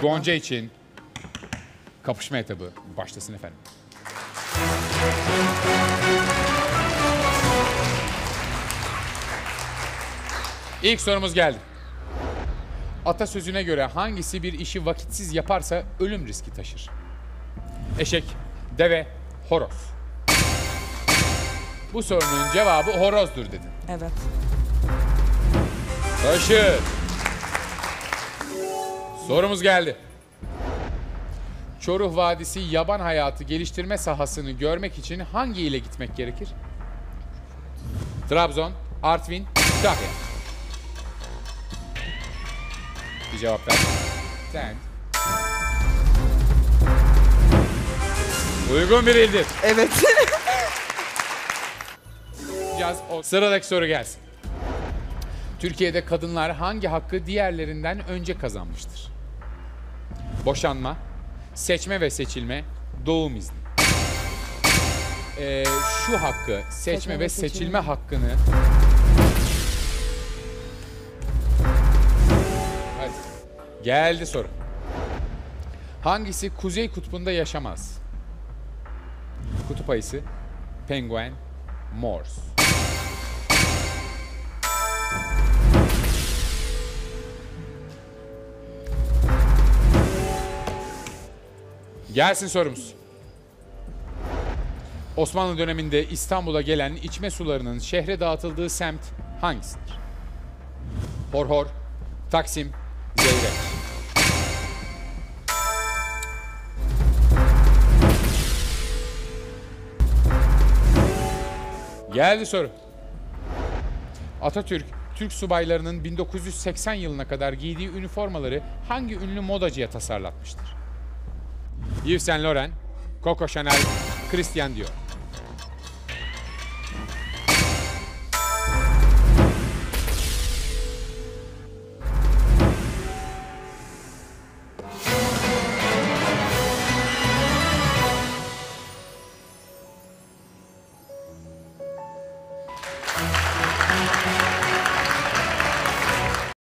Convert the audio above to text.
Gonca için kapışma etabı başlasın efendim. İlk sorumuz geldi. Atasözüne göre hangisi bir işi vakitsiz yaparsa ölüm riski taşır? Eşek, deve, horoz. Bu sorunun cevabı horozdur dedin. Evet. Taşır. Sorumuz geldi. Çoruh Vadisi yaban hayatı geliştirme sahasını görmek için hangi ile gitmek gerekir? Trabzon, Artvin, Kütahya. Bir cevap ver. Sen. Uygun bir ildir. Evet. Yaz o. Sıradaki soru gelsin. Türkiye'de kadınlar hangi hakkı diğerlerinden önce kazanmıştır? Boşanma, seçme ve seçilme, doğum izni. Ee, şu hakkı, seçme, ve seçilme, hakkını... Hadi. Geldi soru. Hangisi Kuzey Kutbu'nda yaşamaz? Kutup ayısı, penguen, morse. Gelsin sorumuz. Osmanlı döneminde İstanbul'a gelen içme sularının şehre dağıtıldığı semt hangisidir? Horhor, Taksim, Zeyrek. Geldi soru. Atatürk, Türk subaylarının 1980 yılına kadar giydiği üniformaları hangi ünlü modacıya tasarlatmıştır? Yves Saint Laurent, Coco Chanel, Christian Dior.